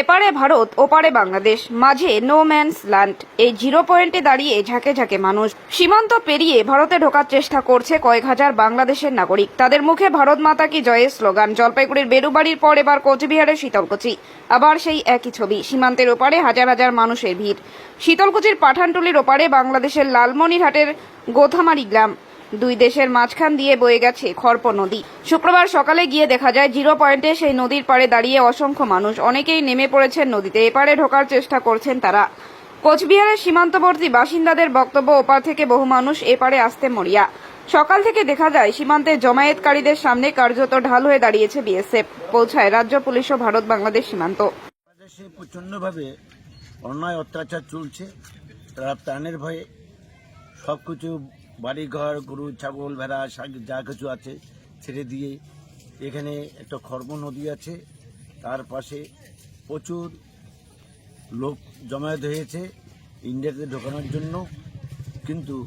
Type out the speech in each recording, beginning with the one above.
এপারে ভারত, ওপারে বাংলাদেশ। মাঝে নো ম্যানস ল্যান্ড এই জিরো পয়েন্টে দাঁড়িয়ে ঝাঁকে ঝাঁকে মানুষ। সীমান্ত পেরিয়ে ভারতে ঢোকার চেষ্টা করছে কয়েক হাজার বাংলাদেশের নাগরিক। তাদের মুখে ভারত মাতা কি জয়ের স্লোগান? জলপাইগুড়ির বেরুবাড়ির পর এবার কোচবিহারের শীতলকুচি। আবার সেই একই ছবি, সীমান্তের ওপারে হাজার হাজার মানুষের ভিড়। শীতলকুচির পাঠানটুলির ওপারে বাংলাদেশের লালমনিরহাটের গোথামারি গ্রাম। দুই দেশের মাঝখান দিয়ে বয়ে গেছে খর্প নদী। শুক্রবার সকালে গিয়ে দেখা যায়, জিরো পয়েন্টে সেই নদীর পাড়ে দাঁড়িয়ে অসংখ্য মানুষ অনেকেই নেমে পড়েছেন নদীতে। এপারে ঢোকার চেষ্টা করছেন তারা। কোচবিহারের সীমান্তবর্তী বাসিন্দাদের বক্তব্য ওপার থেকে বহু মানুষ এপারে আসতে মরিয়া। সকাল থেকে দেখা যায়, সীমান্তে জমায়েতকারীদের সামনে কার্যত ঢাল হয়ে দাঁড়িয়েছে বিএসএফ। পৌঁছায় রাজ্য পুলিশ ও ভারত বাংলাদেশ সীমান্ত। বাংলাদেশে প্রচণ্ডভাবে অন্যায়, অত্যাচার চলছে। তারা প্রাণের ভয়ে সব কিছু বাড়িঘর, গরু, ছাগল, ভেড়া, শাক- যা কিছু আছে ছেড়ে দিয়ে এখানে একটা খর্ব নদী আছে। তার পাশে প্রচুর লোক জমায়েত হয়েছে ইন্ডিয়াতে ঢোকানোর জন্য। কিন্তু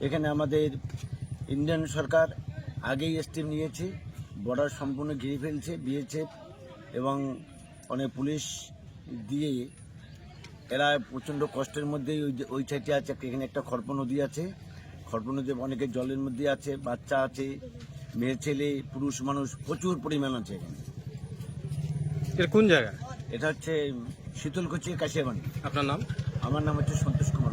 এখানে আমাদের ইন্ডিয়ান সরকার আগেই স্টেপ নিয়েছে, বর্ডার সম্পূর্ণ ঘিরে ফেলছে, বিএসএফ এবং অনেক পুলিশ দিয়ে এরা প্রচণ্ড কষ্টের মধ্যেই ওই ওই সাইডে আছে, এখানে একটা খর্প নদী আছে। খর্প যে অনেকে জলের মধ্যে আছে বাচ্চা আছে মেয়ে ছেলে পুরুষ মানুষ প্রচুর পরিমাণ আছে এখানে। এটা কোন জায়গা? এটা হচ্ছে শীতলকুচি কাশিয়াবানি আপনার নাম? আমার নাম হচ্ছে সন্তোষ কুমার।